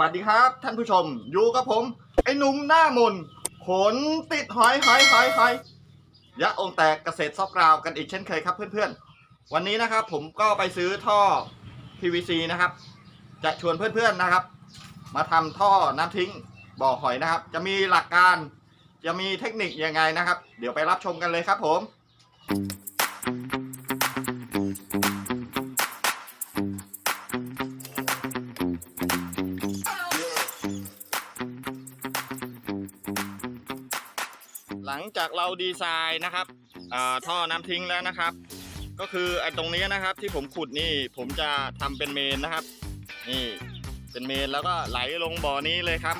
วัสดีครับ ท่านผู้ชม อยู่กับผม ไอ้หนุ่มหน้ามนขนติดหอยหอยหอยหอยยะองแตกเกษตรซอกกราวกันอีกเช่นเคยครับเพื่อนๆ วันนี้นะครับผมก็ไปซื้อท่อ PVC นะครับ จะชวนเพื่อนๆนะครับ มาทำท่อน้ำทิ้งบ่อหอยนะครับ จะมีหลักการจะมีเทคนิคยังไงนะครับ เดี๋ยวไปรับชมกันเลยครับผมหลั จากเราดีไซน์นะครับท่อน้ำทิ้งแล้วนะครับ ก็คือไอ้ตรงนี้นะครับที่ผมขุดนี่ผมจะทำเป็นเมนนะครับ นี่เป็นเมนแล้วก็ไหลลงบ่อนี้เลยครับ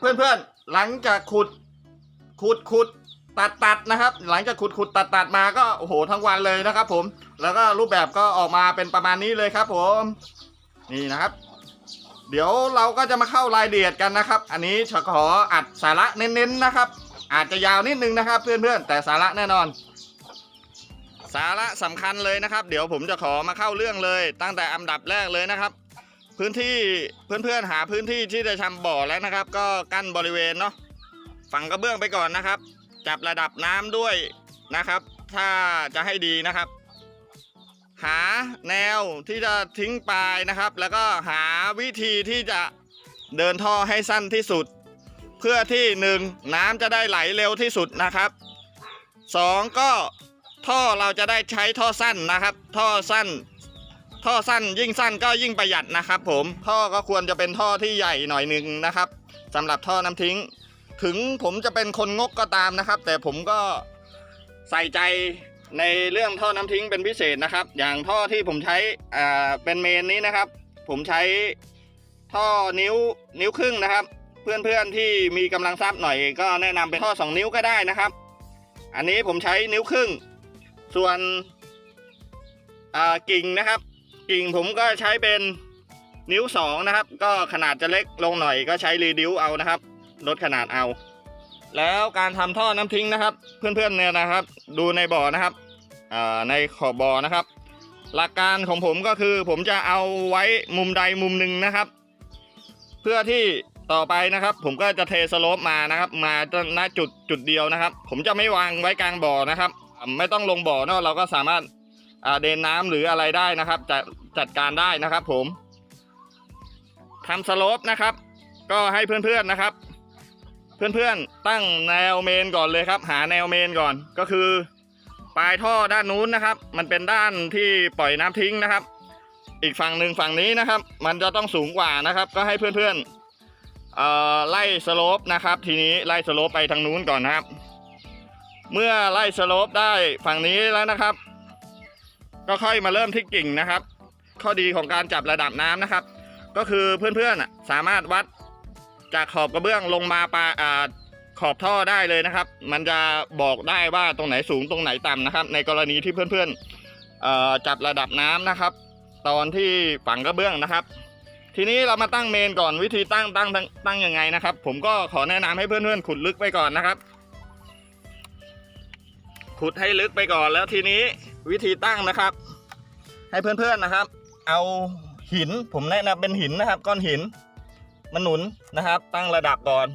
เพื่อนๆ หลังจากขุด ขุดขุดตัดตัดนะครับ หลังจากขุดขุดตัดตัดมาก็โอ้โหทั้งวันเลยนะครับ ผม แล้วก็รูปแบบก็ออกมาเป็นประมาณนี้เลยครับ ผม นี่นะครับ เดี๋ยวเราก็จะมาเข้ารายละเอียดกันนะครับ อันนี้จะขออัดสาระเน้นๆนะครับ อาจจะยาวนิดนึงนะครับ เพื่อนๆ แต่สาระแน่นอนสาระสำคัญเลยนะครับ เดี๋ยวผมจะขอมาเข้าเรื่องเลย ตั้งแต่อันดับแรกเลยนะครับ พื้นที่เพื่อนๆหาพื้นที่ที่จะทำบ่อแล้วนะครับ ก็กั้นบริเวณเนาะฝังกระเบื้องไปก่อนนะครับ จับระดับน้ำด้วยนะครับ ถ้าจะให้ดีนะครับ หาแนวที่จะทิ้งปลายนะครับ แล้วก็หาวิธีที่จะเดินท่อให้สั้นที่สุด เพื่อที่หนึ่งน้ำจะได้ไหลเร็วที่สุดนะครับสองก็ท่อเราจะได้ใช้ท่อสั้นนะครับ ท่อสั้น ท่อสั้นยิ่งสั้นก็ยิ่งประหยัดนะครับผมท่อก็ควรจะเป็นท่อที่ใหญ่หน่อยหนึ่งนะครับสำหรับท่อน้ำทิ้ง ถึงผมจะเป็นคนงกก็ตามนะครับ แต่ผมก็ใส่ใจในเรื่องท่อน้ำทิ้งเป็นพิเศษนะครับ อย่างท่อที่ผมใช้อ่าเป็นเมนนี้นะครับ ผมใช้ท่อนิ้วนิ้วครึ่งนะครับ เพื่อนๆที่มีกำลังทรัพย์หน่อย ก็แนะนำเป็นท่อ 2 นิ้วก็ได้นะครับ อันนี้ผมใช้นิ้วครึ่ง ส่วนอ่ากิ่งนะครับ กิ่งผมก็ใช้เป็นนิ้วสองนะครับ ก็ขนาดจะเล็กลงหน่อยก็ใช้รีดิวเอานะครับ ลดขนาดเอา แล้วการทำท่อน้ำทิ้งนะครับ เพื่อนๆเนี่ยนะครับ ดูในบ่อนะครับในขอบบ่อนะครับ หลักการของผมก็คือผมจะเอาไว้มุมใดมุมหนึ่งนะครับ เพื่อที่ต่อไปนะครับ ผมก็จะเทสโลปมานะครับ มาณจุดจุดเดียวนะครับ ผมจะไม่วางไว้กลางบ่อนะครับ ไม่ต้องลงบ่อเนอะเราก็สามารถ เดนน้ำหรืออะไรได้นะครับจะจัดการได้นะครับ ผมทำสโลปนะครับ ก็ให้เพื่อนๆนะครับ เพื่อนๆตั้งแนวเมนก่อนเลยครับ หาแนวเมนก่อนก็คือ ปลายท่อด้านนู้นนะครับ มันเป็นด้านที่ปล่อยน้ำทิ้งนะครับ อีกฝั่งหนึ่งฝั่งนี้นะครับ มันจะต้องสูงกว่านะครับ ก็ให้เพื่อนๆเอ่อไล่สโลปนะครับ ทีนี้ไล่สโลปไปทางนู้นก่อนนะครับ เมื่อไล่สโลปได้ฝั่งนี้แล้วนะครับ ก็ค่อยมาเริ่มที่กิ่งนะครับ ข้อดีของการจับระดับน้ำนะครับ ก็คือเพื่อนๆสามารถวัดจากขอบกระเบื้องลงมาปลาอ่าขอบท่อได้เลยนะครับ มันจะบอกได้ว่าตรงไหนสูงตรงไหนต่ำนะครับ ในกรณีที่เพื่อนๆจับระดับน้ำนะครับ ตอนที่ฝังกระเบื้องนะครับ ทีนี้เรามาตั้งเมนก่อนวิธีตั้งตั้งตั้งตั้งยังไงนะครับ ผมก็ขอแนะนำให้เพื่อนๆขุดลึกไปก่อนนะครับ ขุดให้ลึกไปก่อนแล้วทีนี้วิธีตั้งนะครับ ให้เพื่อนๆนะครับ เอาหินผมแนะนำเป็นหินนะครับ ก้อนหินมันหนุนนะครับ ตั้งระดับก่อน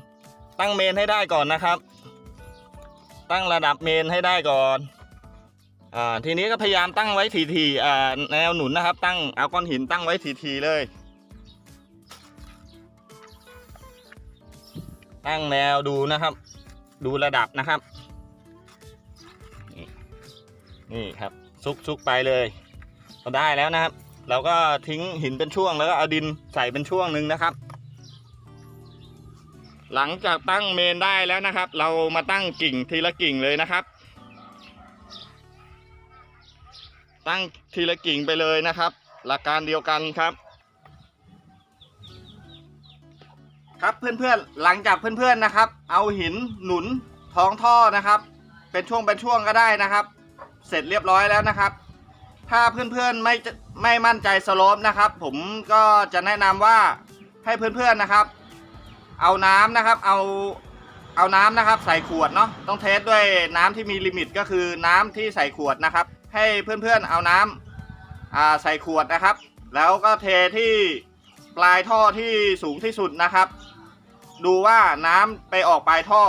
ตั้งเมนให้ได้ก่อนนะครับ ตั้งระดับเมนให้ได้ก่อนอ่าทีนี้ก็พยายามตั้งไว้ทีๆอ่าแนวหนุนนะครับ ตั้งเอาก้อนหินตั้งไว้ทีๆเลย ตั้งแนวดูนะครับ ดูระดับนะครับ นี่ครับ ซุกซุกไปเลยเราได้แล้วนะครับ เราก็ทิ้งหินเป็นช่วงแล้วก็เอาดินใส่เป็นช่วงหนึ่งนะครับ หลังจากตั้งเมนได้แล้วนะครับ เรามาตั้งกิ่งทีละกิ่งเลยนะครับ ตั้งทีละกิ่งไปเลยนะครับ หลักการเดียวกันครับครับเพื่อนๆหลังจากเพื่อนๆนะครับ เอาหินหนุนท้องท่อนะครับ เป็นช่วงเป็นช่วงก็ได้นะครับ เสร็จเรียบร้อยแล้วนะครับ ถ้าเพื่อนๆไม่ไม่มั่นใจสโลปนะครับ ผมก็จะแนะนำว่าให้เพื่อนๆนะครับ เอาน้ำนะครับ เอาเอาน้ำนะครับ ใส่ขวดเนาะต้องเทสด้วยน้ำที่มีลิมิตก็คือน้ำที่ใส่ขวดนะครับ ให้เพื่อนๆเอาน้ำอ่าใส่ขวดนะครับ แล้วก็เทที่ปลายท่อที่สูงที่สุดนะครับ ดูว่าน้ำไปออกปลายท่อ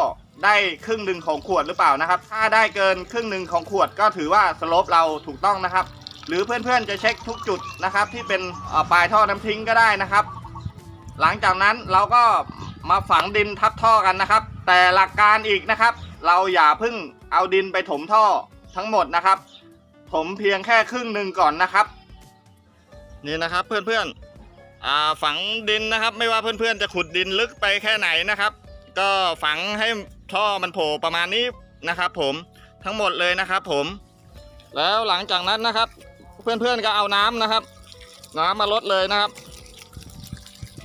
ได้ครึ่งหนึ่งของขวดหรือเปล่านะครับ ถ้าได้เกินครึ่งหนึ่งของขวดก็ถือว่าสโลปเราถูกต้องนะครับ หรือเพื่อนๆจะเช็คทุกจุดนะครับ ที่เป็นปลายท่อน้ำทิ้งก็ได้นะครับ หลังจากนั้นเราก็มาฝังดินทับท่อกันนะครับ แต่หลักการอีกนะครับ เราอย่าพิ่งเอาดินไปถมท่อทั้งหมดนะครับ ถมเพียงแค่ครึ่งหนึ่งก่อนนะครับนี่นะครับเพื่อนๆฝังดินนะครับ ไม่ว่าเพื่อนๆจะขุดดินลึกไปแค่ไหนนะครับ ก็ฝังให้ ท่อมันโผล่ประมาณนี้นะครับ ผมทั้งหมดเลยนะครับ ผม แล้วหลังจากนั้นนะครับ เพื่อนๆก็เอาน้ำนะครับ น้ำมาลดเลยนะครับ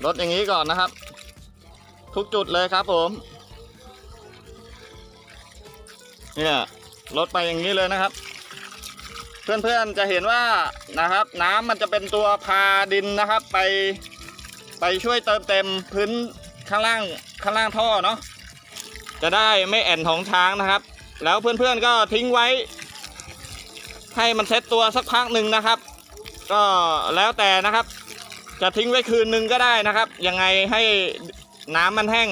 ลดอย่างนี้ก่อนนะครับ ทุกจุดเลยครับ ผมเนี่ยลดไปอย่างนี้เลยนะครับ เพื่อนๆจะเห็นว่านะครับ น้ำมันจะเป็นตัวพาดินนะครับ ไป ไปช่วยเติมเต็มพื้นข้างล่างข้างล่างท่อเนาะ จะได้ไม่แอนของช้างนะครับ แล้วเพื่อนๆก็ทิ้งไว้ ให้มันเซ็ตตัวสักพักหนึ่งนะครับ ก็แล้วแต่นะครับ จะทิ้งไว้คืนนึงก็ได้นะครับ ยังไงให้น้ำมันแห้ง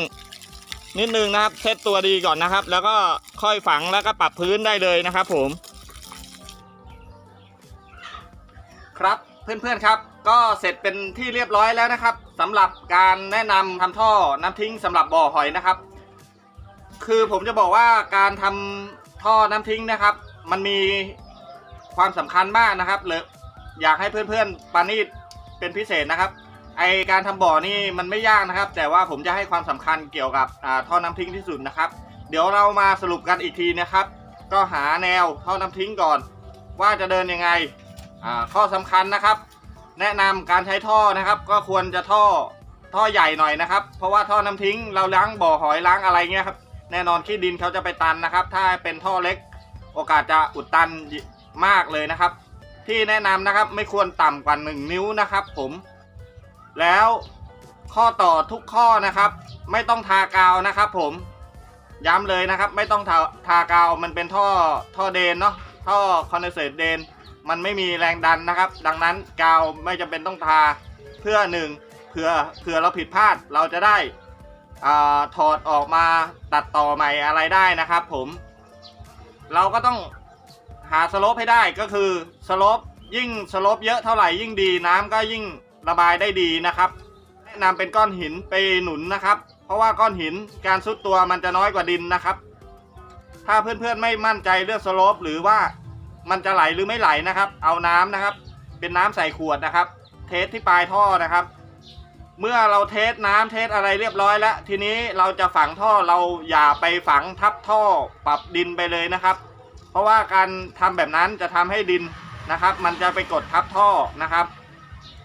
นิดนึงนะครับเซตตัวดีก่อนนะครับ แล้วก็ค่อยฝังแล้วก็ปรับพื้นได้เลยนะครับ ผม ครับเพื่อนๆครับ ก็เสร็จเป็นที่เรียบร้อยแล้วนะครับสำหรับการแนะนำทำท่อน้ำทิ้งสำหรับบ่อหอยนะครับ คือผมจะบอกว่าการทำท่อน้ำทิ้งนะครับ มันมีความสำคัญมากนะครับเลยอยากให้เพื่อนๆปานีตเป็นพิเศษนะครับ ไอการทำบ่อนี่มันไม่ยากนะครับ แต่ว่าผมจะให้ความสำคัญเกี่ยวกับท่อน้ำทิ้งที่สุดนะครับ เดี๋ยวเรามาสรุปกันอีกทีนะครับ ก็หาแนวท่อน้ำทิ้งก่อน ว่าจะเดินยังไงข้อสำคัญนะครับ แนะนำการใช้ท่อนะครับ ก็ควรจะท่อท่อใหญ่หน่อยนะครับ เพราะว่าท่อน้ำทิ้งเราล้างบ่อหอยล้างอะไรเงี้ยครับ แน่นอนขี้ดินเขาจะไปตันนะครับ ถ้าเป็นท่อเล็กโอกาสจะอุดตันมากเลยนะครับ ที่แนะนำนะครับไม่ควรต่ำกว่า 1 นิ้วนะครับ ผม แล้วข้อต่อทุกข้อนะครับ ไม่ต้องทากาวนะครับ ผมย้ำเลยนะครับ ไม่ต้องทาทากาวมันเป็นท่อท่อเดนเนาะท่อคอนเดนเซตเดนมันไม่มีแรงดันนะครับ ดังนั้นกาวไม่จำเป็นต้องทาเพื่อหนึ่งเผื่อเผื่อเราผิดพลาดเราจะได้ อถอดออกมาตัดต่อใหม่อะไรได้นะครับผม เราก็ต้องหาสโลปให้ได้ก็คือสโลปยิ่งสโลปเยอะเท่าไหร่ยิ่งดีน้ำก็ยิ่งระบายได้ดีนะครับแนะนำเป็นก้อนหินไปหนุนนะครับ เพราะว่าก้อนหินการซุดตัวมันจะน้อยกว่าดินนะครับ ถ้าเพื่อนๆไม่มั่นใจเรื่องสโลปหรือว่ามันจะไหลหรือไม่ไหลนะครับ เอาน้ำนะครับ เป็นน้ำใส่ขวดนะครับ เทสที่ปลายท่อนะครับ เมื่อเราเทสน้ำเทสอะไรเรียบร้อยแล้ว ทีนี้เราจะฝังท่อเราอย่าไปฝังทับท่อปรับดินไปเลยนะครับ เพราะว่าการทำแบบนั้นจะทำให้ดินนะครับ มันจะไปกดทับท่อนะครับ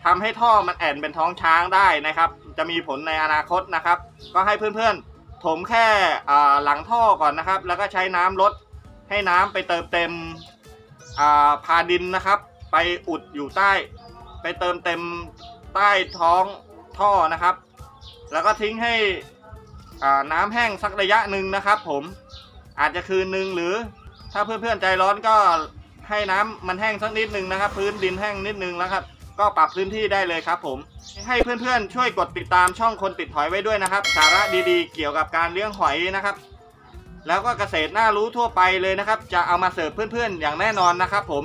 ทำให้ท่อมันแอนเป็นท้องช้างได้นะครับ จะมีผลในอนาคตนะครับ ก็ให้เพื่อนๆถมแค่หลังท่อก่อนนะครับ แล้วก็ใช้น้ำลดให้น้ำไปเติมเต็มพาดินนะครับ ไปอุดอยู่ใต้ ไปเติมเต็มใต้ท้อง ท่อนะครับ แล้วก็ทิ้งให้น้ำแห้งสักระยะหนึ่งนะครับ ผมอาจจะคืนหนึ่งหรือถ้าเพื่อนๆใจร้อนก็ให้น้ำมันแห้งสักนิดนึงนะครับ พื้นดินแห้งนิดนึงแล้วครับ ก็ปรับพื้นที่ได้เลยครับ ผมให้เพื่อนๆช่วยกดติดตามช่องคนติดหอยไว้ด้วยนะครับ สาระดีๆ เกี่ยวกับการเลี้ยงหอยนะครับแล้วก็เกษตรน่ารู้ทั่วไปเลยนะครับ จะเอามาเสิร์ฟเพื่อนๆ อย่างแน่นอนนะครับผม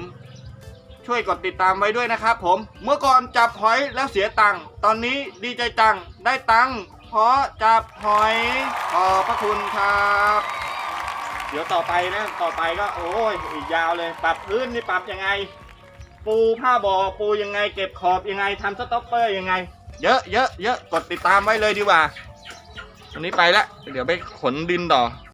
ช่วยกดติดตามไว้ด้วยนะครับผม เมื่อก่อนจับหอยแล้วเสียตังค์ตอนนี้ดีใจจังได้ตังค์เพราะจับหอยขอบพระคุณครับ เดี๋ยวต่อไปนะต่อไปก็โอ้ยอีกยาวเลย ปรับพื้นนี่ปรับยังไง ปูผ้าบอปูยังไง เก็บขอบยังไงทำสต็อปเปอร์ยังไง เยอะเยอะเยอะกดติดตามไว้เลยดีกว่าวันนี้ไปละเดี๋ยวไปขนดินต่อ